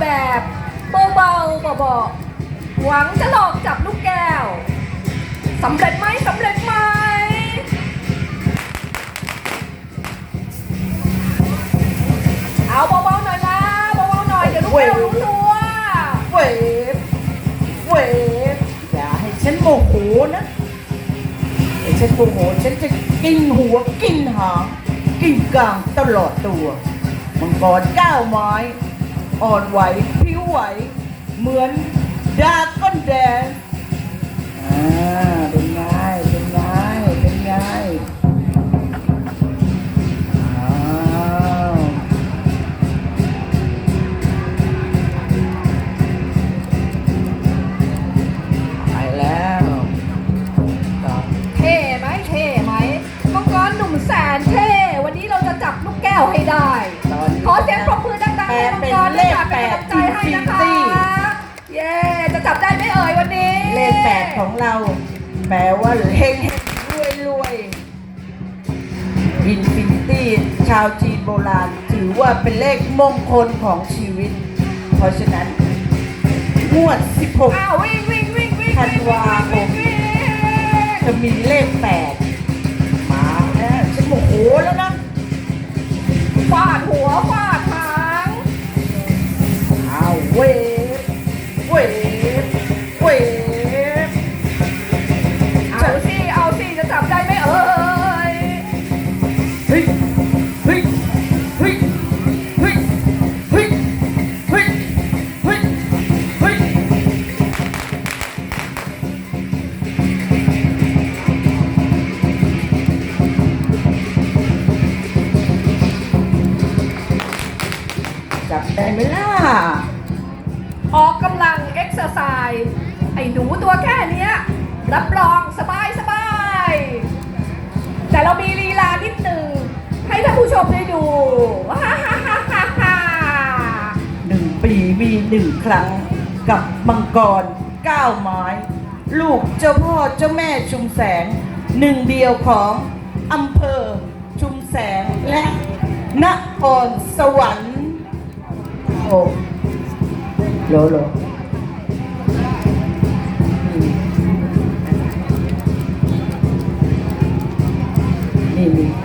แบบเบาๆเบาๆหวังจะหลอกจับลูกแก้วสำเร็จไหมสำเร็จไหมเอาเบาๆหน่อยนะเบาๆหน่อยเดี๋ยวลูกแก้วรู้ตัวเวฟเวฟอย่าให้ฉันโมโหนะไอ้ฉันโมโหฉันจะกินหัวกินหางกินกลางตลอดตัวมังกรก้าวไม้ อ่อนไหวพริ้วไหว เหมือนดราก้อนแดงอ่าเป็นไงเป็นไงเป็นไงอ้าวไปแล้วต่อเท่ไหมเท่ไหมมังกรหนุ่มแสนเท่ วันนี้เราจะจับลูกแก้วให้ได้ ขแปดของเราแปลว่าเฮงรวยรวยอินฟินิตี้ชาวจีนโบราณ ถือว่าเป็นเลขมงคลของชีวิต เพราะฉะนั้นงวดอ้าววิ่งวิ่งวิ่งวิ่งธันวาคมวิ่งวิ่ง16จะมีเลขแปดมาแล้วฉันโมโหแล้วนะฟาดหัวฟาดหางเอาเวฟเว ได้ไหมล่ะ ออกกำลังเอ็กซ์ไซส์ไอ้หนูตัวแค่เนี้ยรับรองสบายสบาย แต่เรามีลีลานิดหนึ่ง ให้ท่านผู้ชมได้ดูฮ่าฮ่าฮ่าฮ่าฮ่าหนึ่งปีมีหนึ่งครั้ง กับมังกรเก้าไม้ ลูกเจ้าพ่อเจ้าแม่ชุมแสง หนึ่งเดียวของอำเภอชุมแสงและนครสวรรค์ โอ้โลโลนี่นี่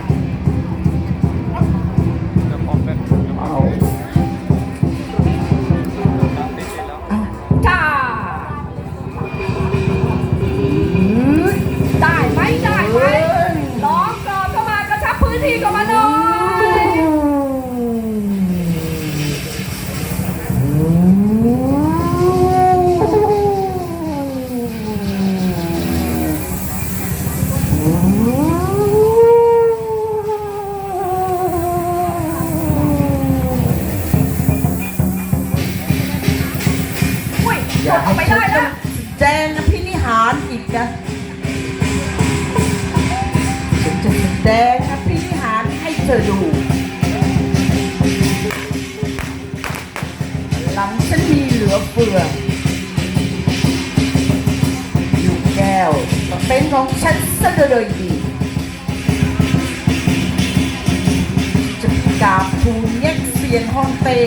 อย่าให้ไปฉันได้ต้แล้องวแจงอภินิหารอีกนะฉันจะแสดงอภินิหารให้เธอดูหลังฉันมีเหลือเฟือลูกแก้วก็เป็นของฉันซะเลยดีจะกราบทูลเย็กเซียนฮ่องเต้